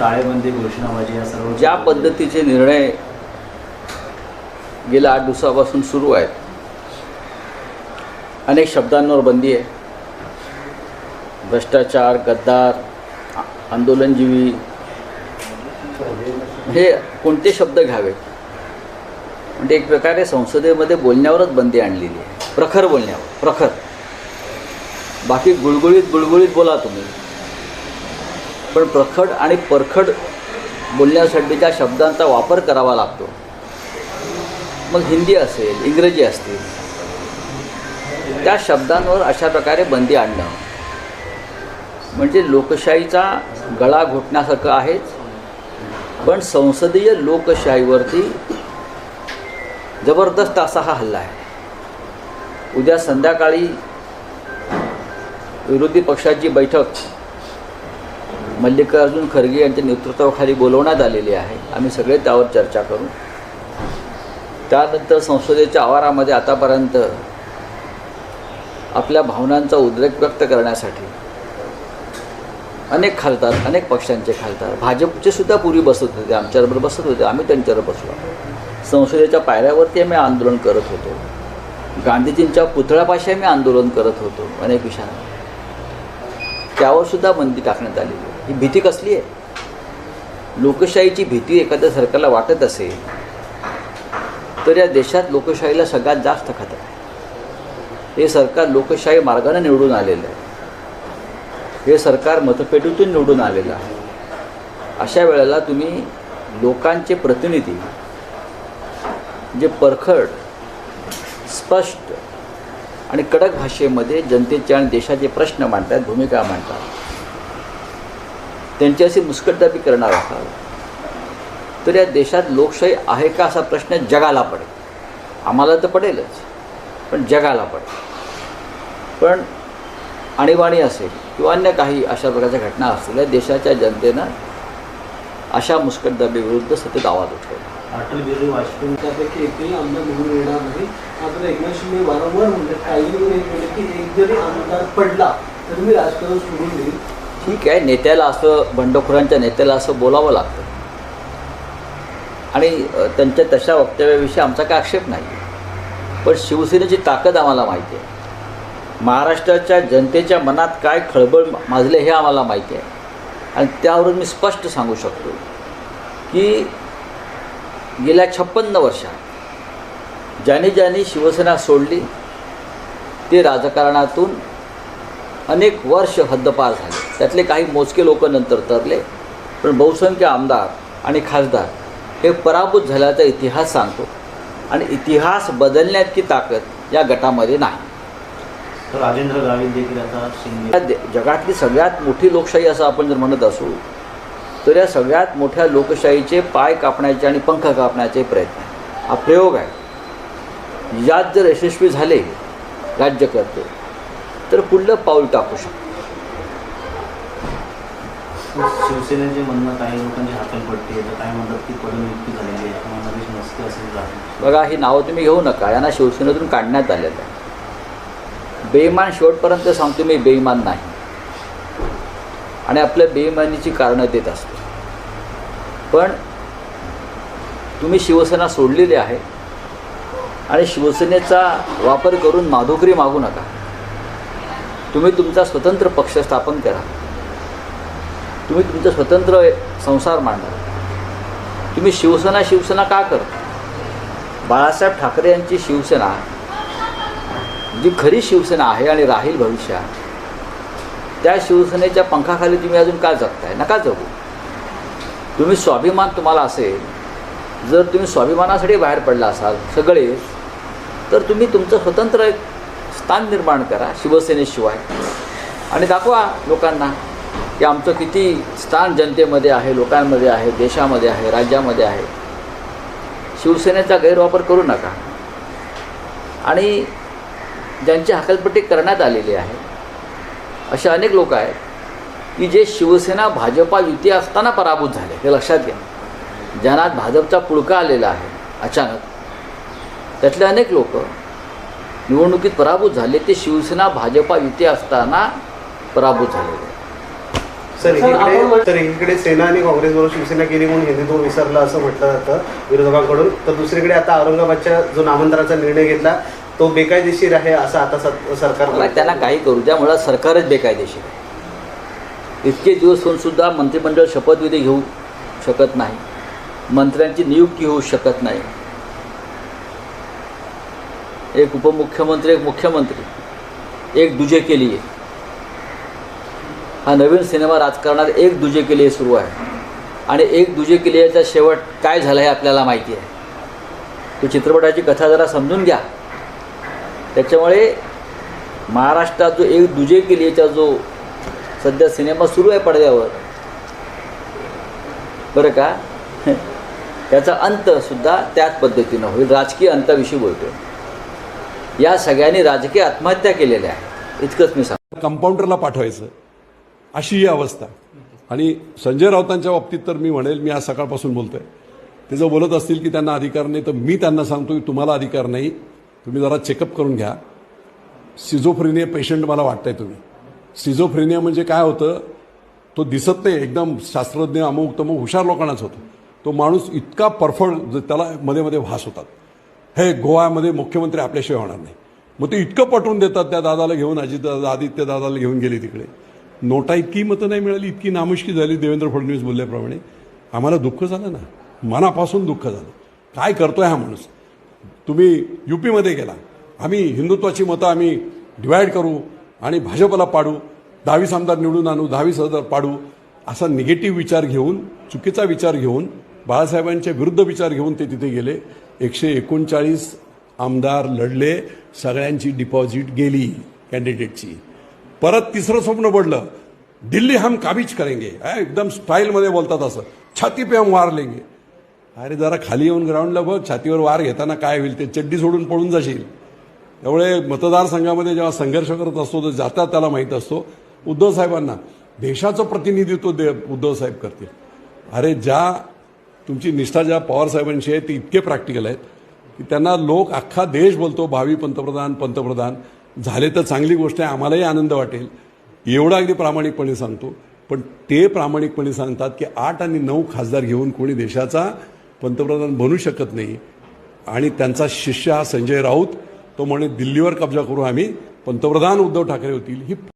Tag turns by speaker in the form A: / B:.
A: टाळेबंदी घोषणाबाजी या सर्व
B: ज्या पद्धतीचे निर्णय गेल्या आठ दिवसापासून सुरू आहेत अनेक शब्दांवर बंदी आहे. भ्रष्टाचार गद्दार आंदोलनजीवी हे कोणते शब्द घ्यावेत? म्हणजे एक प्रकारे संसदेमध्ये बोलण्यावरच बंदी आणलेली आहे. प्रखर बोलण्यावर प्रखर. बाकी गुळगुळीत गुळगुळीत बोला तुम्ही. पण प्रखड आणि परखड बोलण्यासाठी त्या शब्दांचा वापर करावा लागतो. मग हिंदी असेल इंग्रजी असतील त्या शब्दांवर अशा प्रकारे बंदी आणणं. म्हणजे लोकशाहीचा गळा घोटण्यासारखं आहेच पण संसदीय लोकशाहीवरती जबरदस्त असा हा हल्ला आहे. उद्या संध्याकाळी विरोधी पक्षाची बैठक मल्लिकार्जुन खरगे यांच्या नेतृत्वाखाली बोलवण्यात आलेली आहे. आम्ही सगळे त्यावर चर्चा करू. त्यानंतर संसदेच्या आवारामध्ये आतापर्यंत आपल्या भावनांचा उद्रेक व्यक्त करण्यासाठी अनेक खासदार अनेक पक्षांचे खासदार भाजपचे सुद्धा पूर्वी बसत होते आमच्याबरोबर बसत होते आम्ही त्यांच्यावर बसलो संसदेच्या पायऱ्यावरती आम्ही आंदोलन करत होतो. गांधीजींच्या पुतळ्यापाशी आम्ही आंदोलन करत होतो अनेक विषयांवर. त्यावर सुद्धा बंदी टाकण्यात आलेली ही भीती कसली आहे? लोकशाहीची भीती एखाद्या सरकारला वाटत असेल तर या देशात लोकशाहीला सगळ्यात जास्त खतरा आहे. हे सरकार लोकशाही मार्गाने निवडून आलेलं आहे. हे सरकार मतपेटीतून निवडून आलेलं आहे. अशा वेळेला तुम्ही लोकांचे प्रतिनिधी जे परखड स्पष्ट आणि कडक भाषेमध्ये जनतेचे आणि देशाचे प्रश्न मांडतात भूमिका मांडतात त्यांची अशी मुस्कटदाबी करणार असावं तर या देशात लोकशाही आहे का असा प्रश्न जगाला पडेल? आम्हाला तर पडेलच पण जगाला पडेल. पण आणीबाणी असेल किंवा अन्य काही अशा प्रकारच्या घटना असतील या देशाच्या जनतेनं अशा मुस्कटदाबीविरुद्ध सतत आवाज उठवला.
A: अटल बिहारी वाजपेयी
C: त्यापैकी एकही आमदार निवडून येणार नाही. मात्र एकनाथ शिंदे वारंवार म्हणले काही पण एक की एक जरी आमदार पडला तर मी राजकारण सोडून देईल
B: ठीक आहे नेत्याला असं बंडखोरांच्या नेत्याला असं बोलावं लागतं. आणि त्यांच्या तशा वक्तव्याविषयी आमचा काय आक्षेप नाही. पण शिवसेनेची ताकद आम्हाला माहिती आहे. महाराष्ट्राच्या जनतेच्या मनात काय खळबळ माजले हे आम्हाला माहिती आहे. आणि त्यावरून मी स्पष्ट सांगू शकतो की गेल्या छप्पन्न वर्षात ज्याने ज्याने शिवसेना सोडली ते राजकारणातून अनेक वर्ष हद्दपार झाले. त्यातले काही मोजके लोक नंतर तरले. पण बहुसंख्य आमदार आणि खासदार हे पराभूत झाल्याचा इतिहास सांगतो. आणि इतिहास बदलण्याची ताकद या गटामध्ये नाही.
A: राजेंद्र गावित देखील आता
B: जगातली सगळ्यात मोठी लोकशाही असं आपण जर म्हणत असू तर या सगळ्यात मोठ्या लोकशाहीचे पाय कापण्याचे आणि पंख कापण्याचे प्रयत्न. हा प्रयोग आहे. यात जर यशस्वी झाले राज्यकर्ते तर पुढलं पाऊल टाकू शकतो.
A: शिवसेनेचे म्हणणं काही लोकांची हाकलपट्टी पडते. तर काही म्हणतात की पदनियुक्ती झालेली आहे. असेल
B: बघा ही नावं तुम्ही घेऊ नका. यांना शिवसेनेतून काढण्यात आलेलं आहे. बेईमान शेवटपर्यंत सांगतो मी बेईमान नाही. आणि आपल्या बेईमानीची कारणं देत असतो. पण तुम्ही शिवसेना सोडलेली आहे आणि शिवसेनेचा वापर करून माधुकरी मागू नका. तुम्ही तुमचा स्वतंत्र पक्ष स्थापन करा. तुम्ही तुमचं स्वतंत्र संसार मांडा. तुम्ही शिवसेना शिवसेना का करता? बाळासाहेब ठाकरे यांची शिवसेना जी खरी शिवसेना आहे आणि राहील भविष्यात त्या शिवसेनेच्या पंखाखाली तुम्ही अजून का जगताय? नका जगू. तुम्ही स्वाभिमान तुम्हाला असेल जर तुम्ही स्वाभिमानासाठी बाहेर पडला असाल सगळे तर तुम्ही तुमचं स्वतंत्र एक स्थान निर्माण करा शिवसेनेशिवाय. आणि दाखवा लोकांना की आमचं किती स्थान जनतेमध्ये आहे लोकांमध्ये आहे देशामध्ये आहे राज्यामध्ये आहे. शिवसेनेचा गैरवापर करू नका. आणि ज्यांची हकलपट्टी करण्यात आलेली आहे असे अनेक लोक आहेत की जे शिवसेना भाजपा युती असताना पराभूत झाले. हे लक्षात घ्या. ज्यांना भाजपचा पुळका आलेला आहे अचानक त्यातले अनेक लोक निवडणुकीत पराभूत झाले. ते शिवसेना भाजपा युती असताना पराभूत झालेले.
D: सर एकीकडे तर एकीकडे सेना आणि काँग्रेसबरोबर शिवसेना केली म्हणून हिंदुत्व विसरलं असं म्हटलं जातं विरोधकांकडून. तर दुसरीकडे आता औरंगाबादच्या जो नामांतराचा निर्णय घेतला तो बेकायदेशीर आहे असं आता सरकार
B: मला त्यांना काही करू द्या मुळात सरकारच बेकायदेशीर आहे. इतके दिवस होऊन सुद्धा मंत्रिमंडळ शपथविधी घेऊ शकत नाही. मंत्र्यांची नियुक्ती होऊ शकत नाही. एक उपमुख्यमंत्री एक मुख्यमंत्री. एक दुजे केली आहे हा नवीन सिनेमा राजकारणात एक दुजे केली सुरू आहे. आणि एक दुजे केलीचा शेवट काय झालं हे आपल्याला माहिती आहे. तो चित्रपटाची कथा जरा समजून घ्या. त्याच्यामुळे महाराष्ट्रात जो एक दुजे किलेचा जो सध्या सिनेमा सुरू आहे पडद्यावर बरं का? त्याचा अंतसुद्धा त्याच पद्धतीनं होईल. राजकीय अंताविषयी बोलतो या सगळ्यांनी राजकीय आत्महत्या केलेल्या आहे इतकंच मी सांग
E: कंपाऊंडरला पाठवायचं. अशी ही अवस्था. आणि संजय राऊतांच्या बाबतीत तर मी म्हणेल मी आज सकाळपासून बोलतोय. ते जर बोलत असतील की त्यांना अधिकार नाही तर मी त्यांना सांगतो की तुम्हाला अधिकार नाही. तुम्ही जरा चेकअप करून घ्या. सिझोफ्रेनिया पेशंट मला वाटतंय तुम्ही. सिझोफ्रेनिया म्हणजे काय होतं? तो दिसत नाही एकदम शास्त्रज्ञ अमुक तमुक हुशार लोकांनाच होतो. तो माणूस इतका परफड त्याला मध्ये मध्ये भास होतात. हे गोव्यामध्ये मुख्यमंत्री आपल्याशिवाय होणार नाही. मग ते इतकं पटवून देतात त्या दादाला घेऊन अजित दादा आदित्य दादाला घेऊन गेले तिकडे. नोटा इतकी मतं नाही मिळाली इतकी नामुष्की झाली देवेंद्र फडणवीस बोलल्याप्रमाणे. आम्हाला दुःख झालं ना. मनापासून दुःख झालं. काय करतोय हा माणूस? तुम्ही युपीमध्ये गेला. आम्ही हिंदुत्वाची मतं आम्ही डिवाईड करू आणि भाजपला पाडू दहावीस आमदार निवडून आणू दहावीस आमदार पाडू असा निगेटिव्ह विचार घेऊन चुकीचा विचार घेऊन बाळासाहेबांच्या विरुद्ध विचार घेऊन ते तिथे गेले. एकशे एकोणचाळीस आमदार लढले सगळ्यांची डिपॉझिट गेली कॅन्डिडेटची परत तिसरं स्वप्न पडलं. दिल्ली हम काबीज करेंगे. एकदम स्टाईलमध्ये बोलतात असं. छाती पे हम वार लेंगे. अरे जरा खाली येऊन ग्राउंडला बघ. छातीवर वार घेताना काय होईल? ते चड्डी सोडून पळून जाशील. त्यामुळे मतदारसंघामध्ये जेव्हा संघर्ष करत असतो तर जाता त्याला माहीत असतो. उद्धव साहेबांना देशाचं प्रतिनिधित्व दे उद्धव साहेब करतील. अरे ज्या तुमची निष्ठा ज्या पवारसाहेबांची आहे ती इतके प्रॅक्टिकल आहेत की त्यांना लोक अख्खा देश बोलतो भावी पंतप्रधान पंतप्रधान. झाले तर चांगली गोष्ट आहे आम्हालाही आनंद वाटेल. एवढा अगदी प्रामाणिकपणे सांगतो. पण ते प्रामाणिकपणे सांगतात की आठ आणि नऊ खासदार घेऊन कोणी देशाचा पंतप्रधान बनू शकत नाही. आणि त्यांचा शिष्य हा संजय राऊत तो म्हणे दिल्लीवर कब्जा करू आम्ही. पंतप्रधान उद्धव ठाकरे होतील. ही